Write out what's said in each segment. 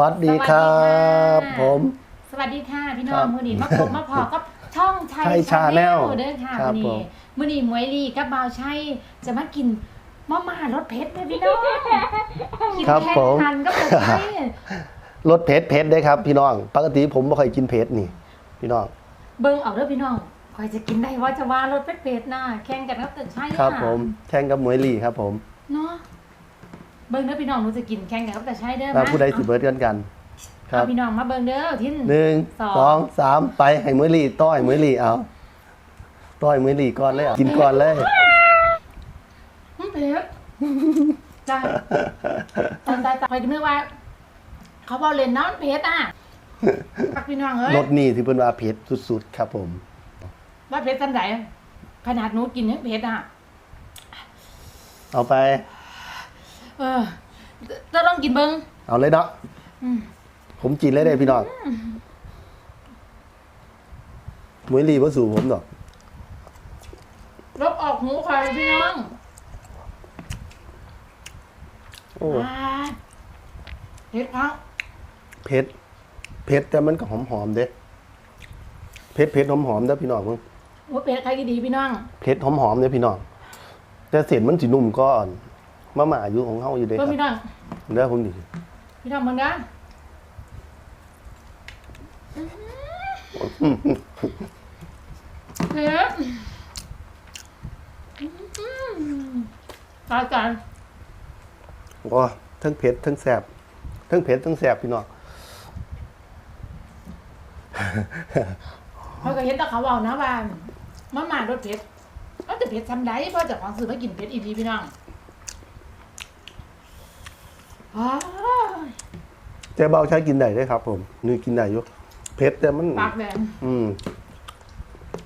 สวัสดีครับ ผม สวัสดีค่ะพี่น้ครัองบมือนีมาพบมาพอกับช่องชัยชัย Channel เด้อค่ะครับมือผนีมมือนีหมวยลีกับบ่าวชัยจะมากินมาม่ารสเผ็ดเลยพี่น้องกินครับแข่งผมกันกับบ่าวชัยรสเผ็ดเผ็ดได้ครับพี่น้อง ปกติผมไม่ค่อยกินเผ็ดนี่ พี่น้อง เบิ่งเอาเด้อพี่น้องคอยจะกินได้ว่าจะว่ารสเผ็ดๆนะแข่งกันกับแต่ชัยครับอะผมแข่งกับหมวยลี่ครับผม เนาะเบิ่งเด้อพี่น้องหนูจะกินแข่งกันกับแต่ชัยเด้อว่ามาผู้ใดสิเบิร์ดกันกัน ครัเอาบพี่น้องมาเบิ่งเด้อทิ้น หนึ่งสอง สองสามไปให้หมวยลี่ต้อยหมวยลี่เอาต้อยหมวยลี่ก่อนเลยอะกินก่อนเลย อืมเผ็ดจ้าตายตายตายคอยนึกว่า เขาบอกเล่นน้ำเผ็ดอะปักพี่น้องเอ้ยรสนี่ที่เพิ่นว่าเผ็ดสุดๆครับผม ว่าเผ็ดสันไหนขนาดหนูกินยังเผ็ดอะเอาไป เออจะลองกินเบิ้งเอาเลยเนาะอืมผมกินเลยได้พี่น้องหมวยลี่บ่สู่ผมดอกลบออกหูใครพี่น้องโอ้อ่าเผ็ดครับเผ็ดเผ็ดแต่มันก็หอมๆเด้เผ็ดเผ็ดหอมๆเด้อพี่น้องมึงโอ้เผ็ดใครก็ดีพี่น้อง เผ็ดหอมๆเด้อพี่น้องแต่เส้นมันสินุ่มก่อน มาม่าอยู่ของเฮาอยู่เด้คเพิ่รับมพี่น้องเด้อผมดิพี่น้องมึงนะเผ็ดอืมตายจันก็ทั้งเผ็ดทั้งแซ่บทั้งเผ็ดทั้งแซ่บพี่น้องเขาก็เห็นแต่เขาเอานะว่ามาม่ารสเผ็ดก็จะเผ็ดทำได้เพราะเจากของซื้อมากินเผ็ดอีพีพี่น้องอ้าว แต่เบาใช้กินได้เด้ครับ ผมนี่กินได้อยู่เผ็ดแต่มันปากแดงอืม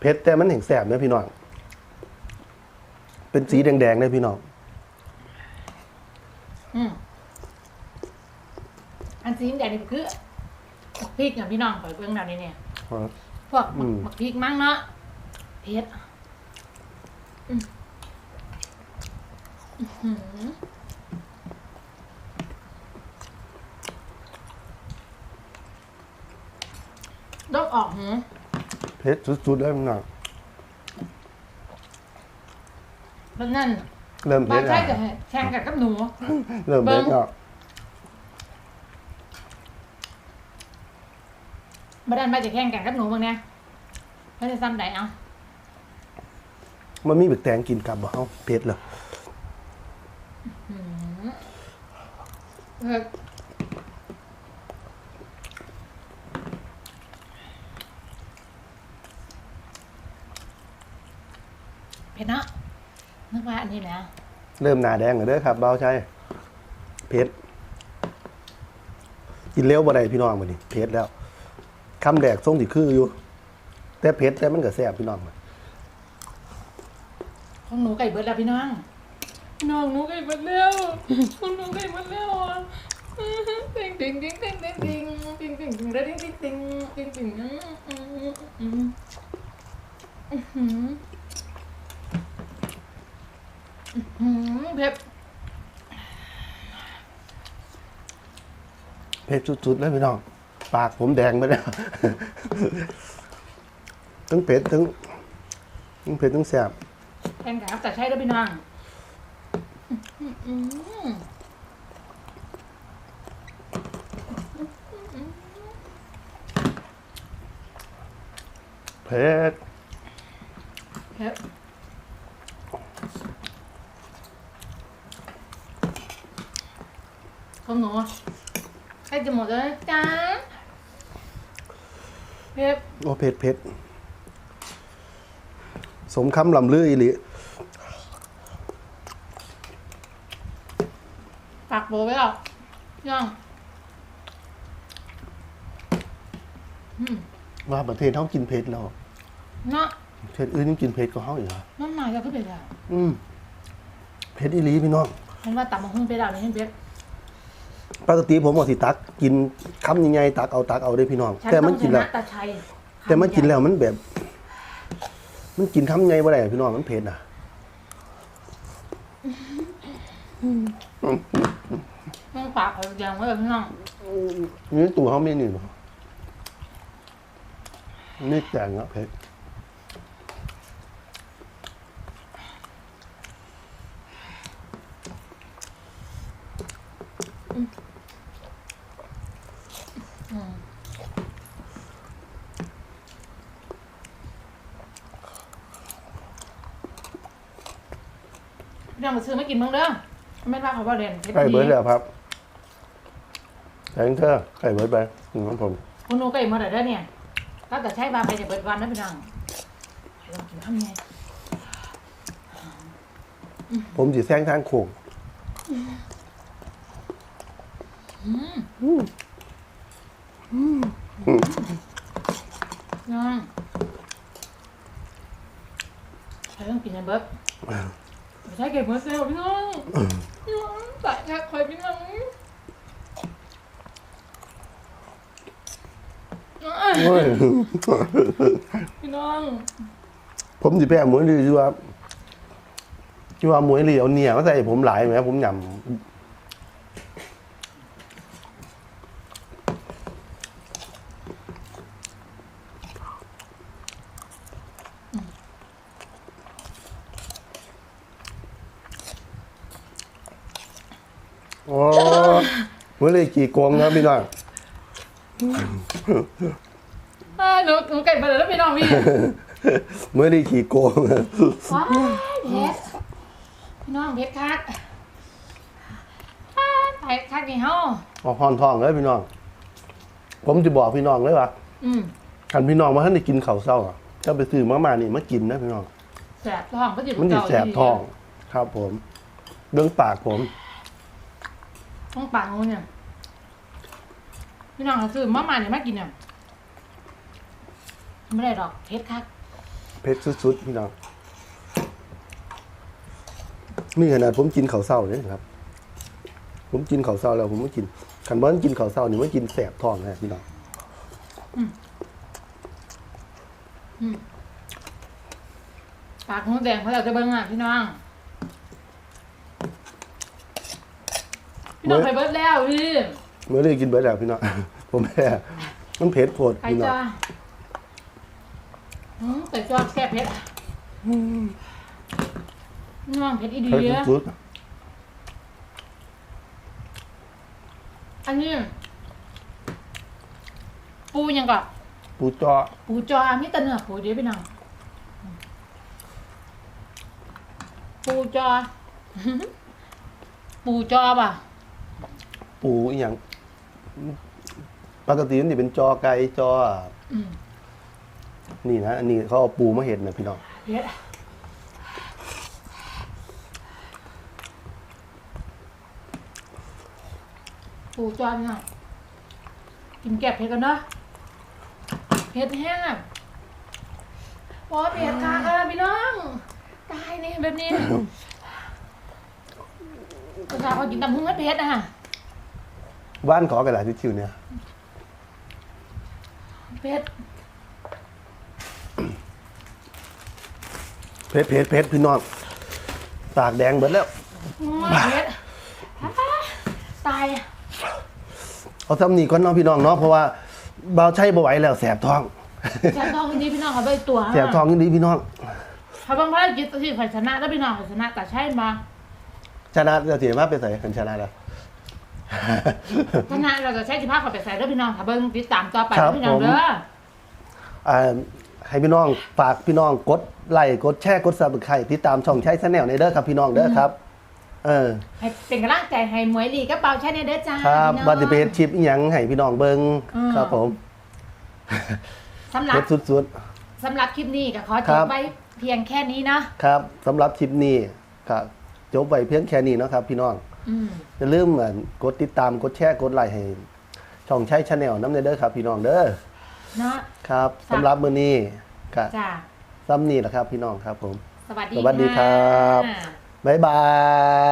เผ็ดแต่มันแห่งแซ่บเด้อพี่น้องเป็นสีแดงๆเด้อพี่น้องอืมอันซีนแดงนี่คือบักพริกเนี่ยพี่น้องปล่อยเบื้องหน้านี่เนี่ยพวกอืมบักพริกมั้งเนาะเผ็ดอืมอื้อหือ ต้องออกหือเผ็ดสุดๆเลยพี่น้องแล้วนั่นเริ่มมาเผ็ดใช่แล้วกับแข่งกับกับหนู เริ่มเผ็ดแล้วมาดันมาจะแข่งกันกับหนูบ้างเนี่ยเขาจะซ้ำไหนเอามันมีบึกแตงกินกับบ่เฮาเผ็ดเหรอ เออ เผ็ดเนาะนึกว่าอันนี้นะเริ่มหน้าแดงแล้วเด้อครับเบาใช้เผ็ดกินเร็วบ่ได้พี่น้องบัดนี้เผ็ดแล้วคำแดกทรงสิคืออยู่ แต่เผ็ดแต่มันก็แซ่บพี่น้องของหนูไก่เบิดแล้วพี่น้องน้องหนูไก่เบิดแล้วของหนูไก่เบิดแล้วอะติงติงติงติงติงติงติงติงติงติงติงติงติงติงอืม อืมอืมอืมอืมอืมเผ็ดเผ็ดสุดๆเลยพี่น้อง ปากผมแดงไปแล้ว ทั้งเผ็ดทั้งทั้งเผ็ดทั้งแซ่บแข่งกับแต่ใช่แล้วพี่น้องอืมเผ็ด เผ็ดของหนู ใกล้จะหมดแล้วนะจ้าเผ็ดโอ้เผ็ดเผ็ดสมคำลำลืออีหลีปากโบไว้หรอกย่องอืมว่าประเทศเฮากินเผ็ดแล้วเนาะประเทศอื่นยังกินเผ็ดกว่าเฮาอีกเหรอน้ำหนักจะขึ้นไปแล้วอืมเผ็ดอีหลีพี่น้องเห็นว่าตับมันขึ้นไปแล้วนี่เห็นเผ็ด ปกติผมบอกสิตักกินคำใหญ่ๆตักเอาตักเอาได้พี่น้อง ฉันแต่ต้มัอนงชกินแล้วนะตาชัยแต่มันกินแล้วมันแบบ มันกินคำใหญ่บ่ได้พี่น้องมันเผ็ดอะมันปากเขาแดงไว้เลยพี่น้องนี่ตัวเขาไม่หนึ่งนี่แจงอะเพช น้องมาซื้อมากินบ้างเด้อไม่ว่าเขาว่าเรียนเพชรไก่ดีเบิร์ดแล้วครับแทงเธอไก่เบิร์ดไปอืมครับผมคุณหนูไก่มาได้เนี่ยก็แต่ใช้บาไปจะเปิดวันนะพี่น้องลองกินข้าวไงผมจีแซงทางโค้งน้องใช้ต้องกินในเบิร์ด ใช้เก็บเบิร์ดเซลพี่น้องน้องตัดชักคอยพี่น้องโอ้ยพี่น้อง ผมจีแพ้หมวยลีที่ว่าที่ว่าหมวยลีเอาเนี่ยมาใส่ผมหลายไหมผมหยำโอ้ห มวยลีกี่โกงครับพี่น้องอ่าหนูหนูไก่มาแล้วพี่น้องพี่หมวยลีกี่โกงว้ายเพชรพี่น้องเพชรคักเพชรคักนี่เฮามาพรทองเลยพี่น้อง ผมจะบอกพี่น้องเลยว่าอืมคันพี่น้องมาท่านได้กินข้าวเศร้าอะถ้าไปซื้อมามานี่มากินนะพี่น้อง แสบท้องก็จะมันจะแสบท้อง ครับผมเรื่องปากผม ท้องปากงูเนี่ย พี่น้องเขาซื้อมาม่าเนี่ยมากินเนี่ยไม่ได้ดอกเพชรคักเผ็ดสุดๆพี่น้องนี่ขนาดผมกินข้าวเศร้าเนี่ยครับ ผมกินข้าวเศร้าแล้วผมไม่กินคันบ้านกินข้าวเศร้านี่ไม่กินแสบท้องนะพี่น้องปากงูแดงเพราะเราจะเบิ้งอะพี่น้องพี่น้องไปเบิ้งแล้วพี่ เมื่อได้กินเบิร์ดแล้วพี่น้อง ผมแพ้มันเผ็ดโผดไปพี่น้องจ้าอืมแต่ชอบแซ่บเพชรพี่น้องเพชรอีดีเผ็ดอะสุดอันนี้ ปูยังก่อนๆปูจอปูจอมีแต่เนื้อปูเดียวพี่น้องปูจอ ปูจอป่ะ ปูอหย่าง ปกติมันจะเป็นจอไก่จออืมนี่นะอันนี้เขาเอาปูมาเห็ดนะพี่น้องเผ็ดปูจอพี่น้องกินแกบเผ็ดกันเนาะเผ็ดแห้งอะโอ้เผ็ดค่ะค่ะพี่น้องตายนี่แบบนี้ ภาษาเขากินตำหุ้งเผ็ดอะ บ้านขอกระดาษทิชชู่เนี่ยเผ็ดเพชรเพชรเพชรพี่น้องปากแดงเบิดแล้ว โอ้ยเผ็ดตายเอาซ้ำนี่ก่อนเนาะพี่น้องเนาะเพราะว่าเบาใช้บ่ไหวแล้วแสบท้อง แสบท้องจริงๆพี่น้องเขาไปตัวแสบท้องนี่ดีพี่น้องเขาบางภารกิจที่ฝ่ายชนะแล้วพี่น้องฝ่ายชนะแต่ใช่มาชนะจะเสียมาไปใส่กันชนะแล้ว ชนะเราจะใช้สิภาพเขาไปใส่แล้วพี่น้องถ้าเบิ้งติดตามต่อไปครับพี่น้องผม เด้ออ่าให้พี่น้องฝากพี่น้องกดไลค์กดแชร์กดซับสไครต์ติดตามช่องใช้ชแนลในเด้อครับพี่น้องเด้อครับ เออให้เป็นกำลังใจให้หมวยลีกับเปาใช่เนี่ยเด้อจ้าครับพี่น้อง บัตรเป็นชิปอีหยังให้พี่น้องเบิ่งอืม ครับผมสำหรัเพบชรสุด สำหรับคลิปนี้ก็ขอจครับบ ไว้เพียงแค่นี้เนาะ ๆ ครับสำหรับคลิปนี้ก็จบไปเพียงแค่นี้เนาะครับ พี่น้อง อืมอย่าลืมเหมือนกดติดตามกดแชร์กดไลค์ให้ ช่องใช้ชาแนลน้ำเนเด้อครับ พี่น้องเด้อเนาะครับครับสำหรับมื้อนี้ก็จ้าซ้ำนี่แหละครับ พี่น้องครับ ผม สวัสดีสวัสดีครับค่ะบ๊ายบาย